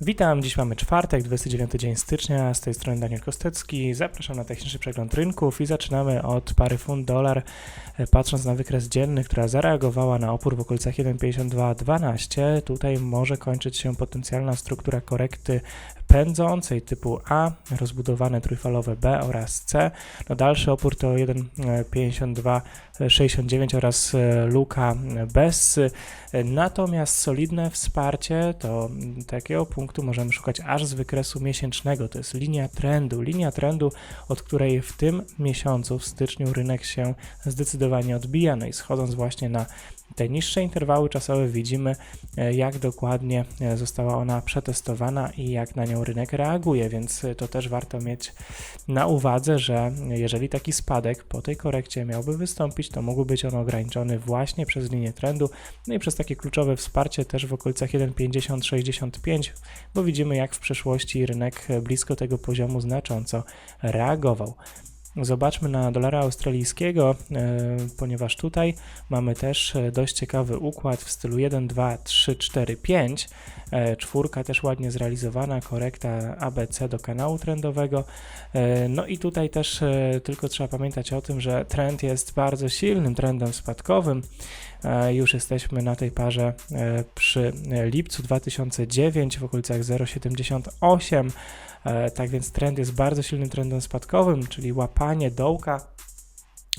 Witam, dziś mamy czwartek, 29 dzień stycznia, z tej strony Daniel Kostecki. Zapraszam na techniczny przegląd rynków i zaczynamy od pary funt-dolar. E, Patrząc na wykres dzienny, która zareagowała na opór w okolicach 1,5212, tutaj może kończyć się potencjalna struktura korekty pędzącej typu A, rozbudowane trójfalowe B oraz C. No dalszy opór to 1,5269 oraz e, luka bez. E, Natomiast solidne wsparcie to mm, takiego punktu możemy szukać aż z wykresu miesięcznego. To jest linia trendu. Linia trendu, od której w tym miesiącu, w styczniu, rynek się zdecydowanie odbija. No i schodząc właśnie na te niższe interwały czasowe, widzimy, e, jak dokładnie e, została ona przetestowana i jak na nią rynek reaguje, więc e, to też warto mieć na uwadze, że jeżeli taki spadek po tej korekcie miałby wystąpić, to mógłby być on ograniczony właśnie przez linię trendu, no i przez takie kluczowe wsparcie też w okolicach 1,50-65, bo widzimy jak w przeszłości rynek blisko tego poziomu znacząco reagował. Zobaczmy na dolara australijskiego, e, ponieważ tutaj mamy też e, dość ciekawy układ w stylu 1, 2, 3, 4, 5. E, Czwórka też ładnie zrealizowana, korekta ABC do kanału trendowego. E, No i tutaj też tylko trzeba pamiętać o tym, że trend jest bardzo silnym trendem spadkowym. Już jesteśmy na tej parze przy lipcu 2009 w okolicach 0,78. E, Tak więc trend jest bardzo silnym trendem spadkowym, czyli łapanie dołka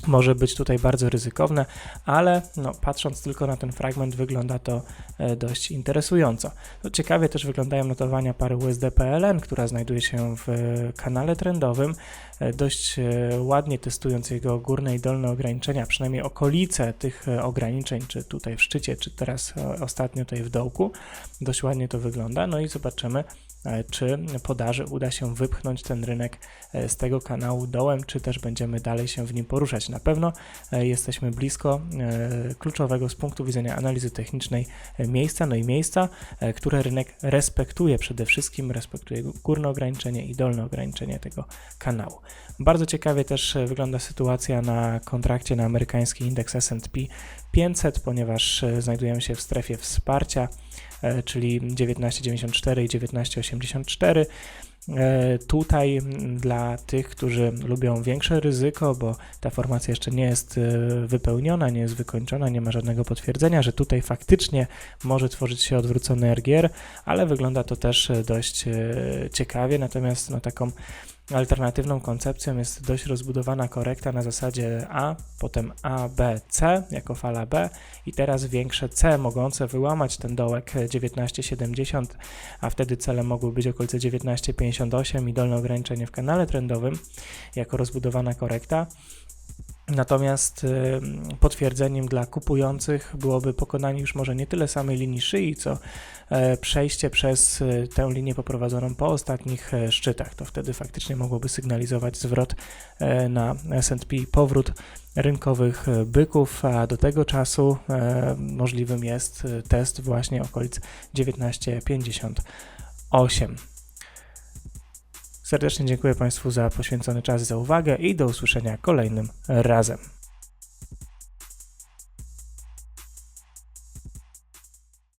może być tutaj bardzo ryzykowne, ale no, patrząc tylko na ten fragment wygląda to e, dość interesująco. Ciekawie też wyglądają notowania pary USD-PLN, która znajduje się w e, kanale trendowym, e, dość ładnie testując jego górne i dolne ograniczenia, przynajmniej okolice tych ograniczeń, czy tutaj w szczycie, czy teraz ostatnio tutaj w dołku. Dość ładnie to wygląda, no i zobaczymy, czy podaży uda się wypchnąć ten rynek z tego kanału dołem, czy też będziemy dalej się w nim poruszać. Na pewno e, jesteśmy blisko e, kluczowego z punktu widzenia analizy technicznej e, miejsca, no i miejsca, które rynek respektuje przede wszystkim, respektuje górne ograniczenie i dolne ograniczenie tego kanału. Bardzo ciekawie też wygląda sytuacja na kontrakcie na amerykański indeks S&P 500, ponieważ znajdujemy się w strefie wsparcia, czyli 19,94 i 19,84. E, Tutaj dla tych, którzy lubią większe ryzyko, bo ta formacja jeszcze nie jest e, wypełniona, nie jest wykończona, nie ma żadnego potwierdzenia, że tutaj faktycznie może tworzyć się odwrócony RGR, ale wygląda to też e, dość ciekawie, natomiast no, taką alternatywną koncepcją jest dość rozbudowana korekta na zasadzie A, potem A, B, C jako fala B i teraz większe C mogące wyłamać ten dołek 19,70, a wtedy celem mogły być okolice 19,58 i dolne ograniczenie w kanale trendowym jako rozbudowana korekta. Natomiast y, potwierdzeniem dla kupujących byłoby pokonanie już może nie tyle samej linii szyi, co e, przejście przez e, tę linię poprowadzoną po ostatnich e, szczytach. To wtedy faktycznie mogłoby sygnalizować zwrot e, na S&P, powrót rynkowych byków, a do tego czasu możliwym jest test właśnie okolic 1958. Serdecznie dziękuję Państwu za poświęcony czas i za uwagę i do usłyszenia kolejnym razem.